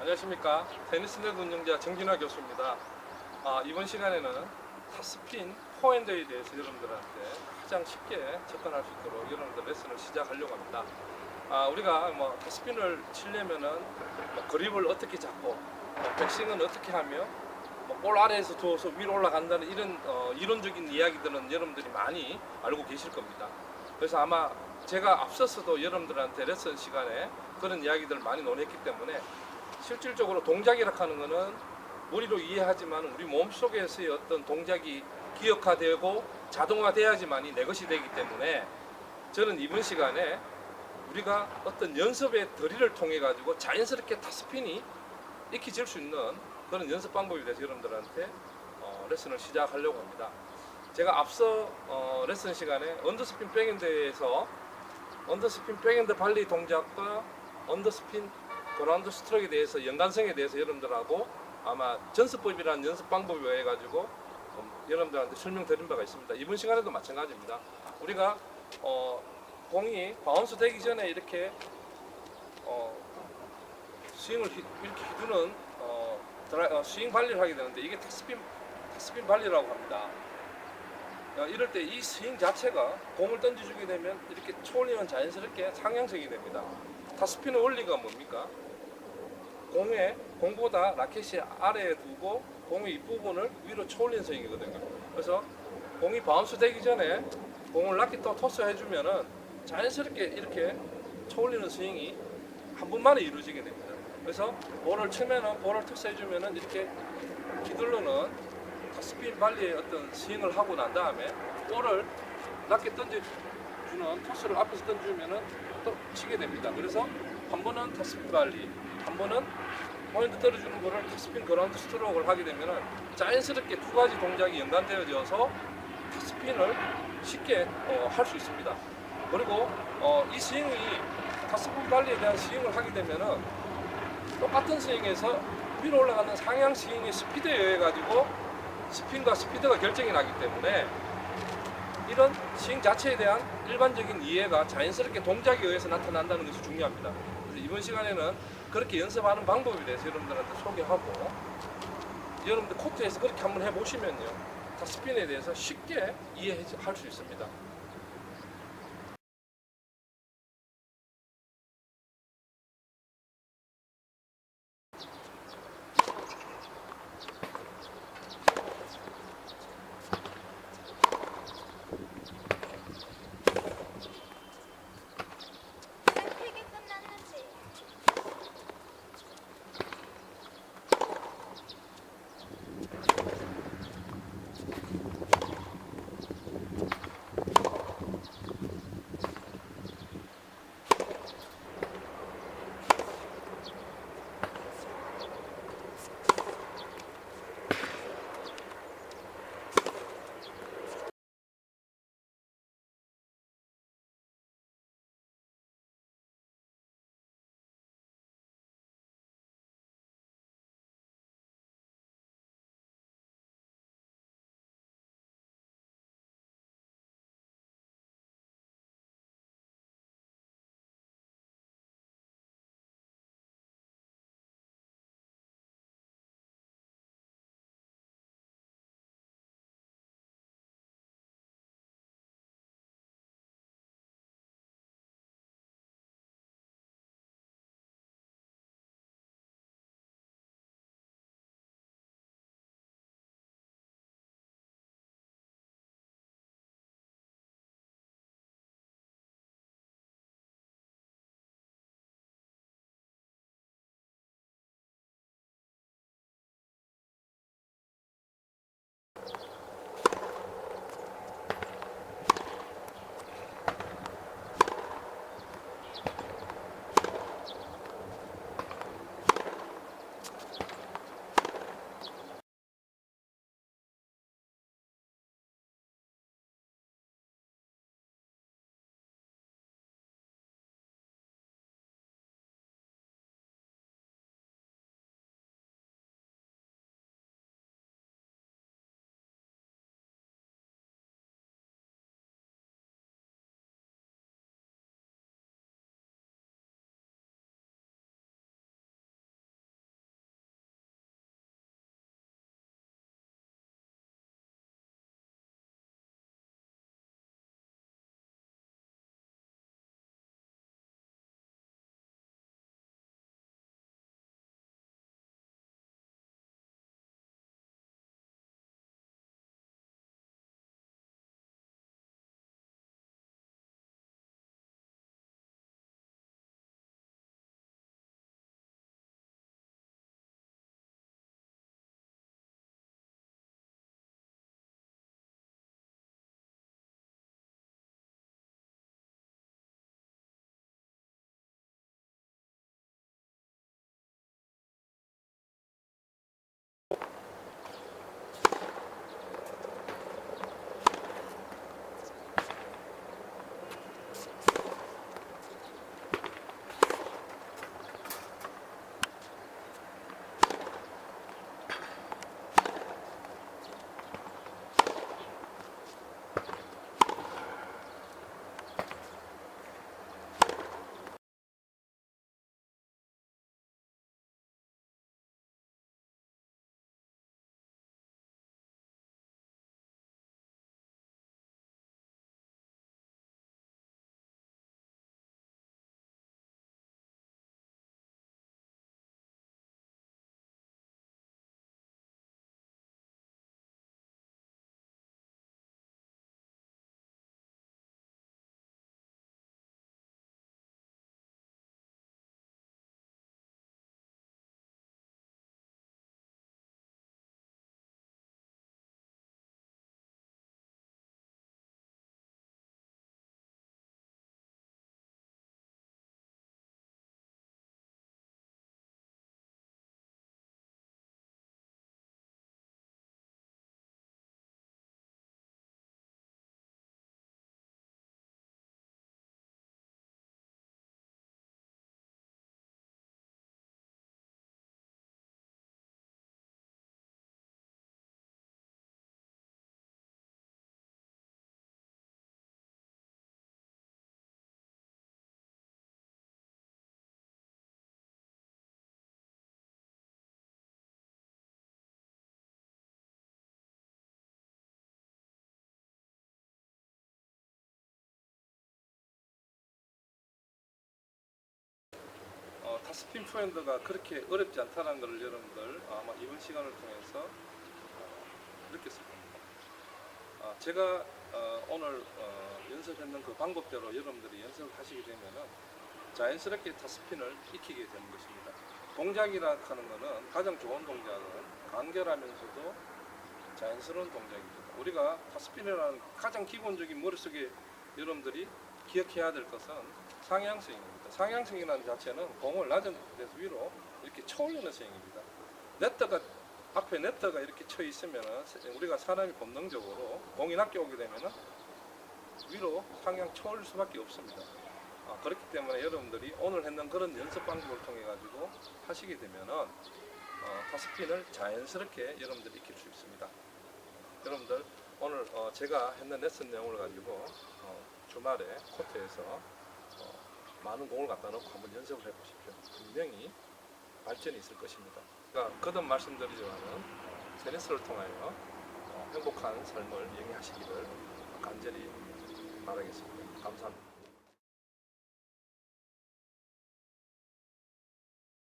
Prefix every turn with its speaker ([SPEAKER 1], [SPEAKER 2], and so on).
[SPEAKER 1] 안녕하십니까 테니스넷 운영자 정진화 교수입니다. 아, 이번 시간에는 타스핀 포핸드에 대해서 여러분들한테 가장 쉽게 접근할 수 있도록 여러분들 레슨을 시작하려고 합니다. 아, 우리가 뭐 타스핀을 치려면은 뭐 그립을 어떻게 잡고 뭐 백스윙은 어떻게 하며 뭐볼 아래에서 두어서 위로 올라간다는 이런 어, 이론적인 이야기들은 여러분들이 많이 알고 계실 겁니다. 그래서 아마 제가 앞서서도 여러분들한테 레슨 시간에 그런 이야기들을 많이 논했기 때문에 실질적으로 동작이라 하는 거는 머리로 이해하지만 우리 몸속에서의 어떤 동작이 기억화되고 자동화돼야지만이 내 것이 되기 때문에 저는 이번 시간에 우리가 어떤 연습의 덜이를 통해 가지고 자연스럽게 타스핀이 익혀질 수 있는 그런 연습 방법에 대해서 여러분들한테 어, 레슨을 시작하려고 합니다. 제가 앞서 어, 레슨 시간에 언더스핀 백핸드에서 언더스핀 백핸드 발리 동작과 언더스핀 그라운드 스트로크에 대해서 연관성에 대해서 여러분들하고 아마 전수법이라는 연습 방법에 의해 가지고 음, 여러분들한테 설명드린 바가 있습니다. 이번 시간에도 마찬가지입니다. 우리가 어, 공이 바운스 되기 전에 이렇게 어, 스윙을 휘- 이렇게 휘두는 어, 드라이, 어, 스윙 발리를 하게 되는데 이게 탑스핀 탑스핀 발리라고 합니다. 어, 이럴 때 이 스윙 자체가 공을 던져주게 되면 이렇게 초올리면 자연스럽게 상향성이 됩니다. 탑스핀의 원리가 뭡니까? 공에 공보다 라켓이 아래에 두고 공의 윗부분을 위로 초올리는 스윙이거든요. 그래서 공이 바운스 되기 전에 공을 라켓 또 토스 해주면은 자연스럽게 이렇게 초올리는 스윙이 한 번만에 이루어지게 됩니다. 그래서 볼을 치면은 볼을 토스 해주면은 이렇게 휘둘러는 스핀 발리의 어떤 스윙을 하고 난 다음에 볼을 낮게 던져주는 토스를 앞에서 던져주면은 또 치게 됩니다. 그래서 한 번은 타스핀 발리, 한 번은 포인트 떨어주는 거를 타스핀 그라운드 스트로크를 하게 되면은 자연스럽게 두 가지 동작이 연관되어져서 타스핀을 쉽게 어, 할수 있습니다. 그리고 어, 이 스윙이 타스핀 발리에 대한 스윙을 하게 되면은 똑같은 스윙에서 위로 올라가는 상향 스윙의 스피드에 의해 가지고 스핀과 스피드가 결정이 나기 때문에 이런 스윙 자체에 대한 일반적인 이해가 자연스럽게 동작에 의해서 나타난다는 것이 중요합니다. 그래서 이번 시간에는 그렇게 연습하는 방법에 대해서 여러분들한테 소개하고 여러분들 코트에서 그렇게 한번 해보시면요. 다 스핀에 대해서 쉽게 이해할 수 있습니다. 스핀 포핸드가 그렇게 어렵지 않다는 걸 여러분들 아마 이번 시간을 통해서 어, 느꼈을 겁니다. 아, 제가 어, 오늘 어, 연습했는 그 방법대로 여러분들이 연습을 하시게 되면은 자연스럽게 타스핀을 익히게 되는 것입니다. 동작이라 하는 것은 가장 좋은 동작은 간결하면서도 자연스러운 동작입니다. 우리가 타스핀이라는 가장 기본적인 머릿속에 여러분들이 기억해야 될 것은 상향스윙입니다. 상향스윙이라는 자체는 공을 낮은 데서 위로 이렇게 쳐올리는 스윙입니다. 네트가 앞에 네트가 이렇게 쳐 있으면 우리가 사람이 본능적으로 공이 낮게 오게 되면 위로 상향 쳐올릴 수밖에 없습니다. 아, 그렇기 때문에 여러분들이 오늘 했는 그런 연습 방법을 통해 가지고 하시게 되면은 어, 타스핀을 자연스럽게 여러분들이 익힐 수 있습니다. 여러분들 오늘 어, 제가 했는 레슨 내용을 가지고 어, 주말에 코트에서 어, 많은 공을 갖다 놓고 한번 연습을 해보십시오. 분명히 발전이 있을 것입니다. 그러니까 거듭 말씀드리지만은 테니스를 통하여 어, 행복한 삶을 영위하시기를 간절히 바라겠습니다. 감사합니다.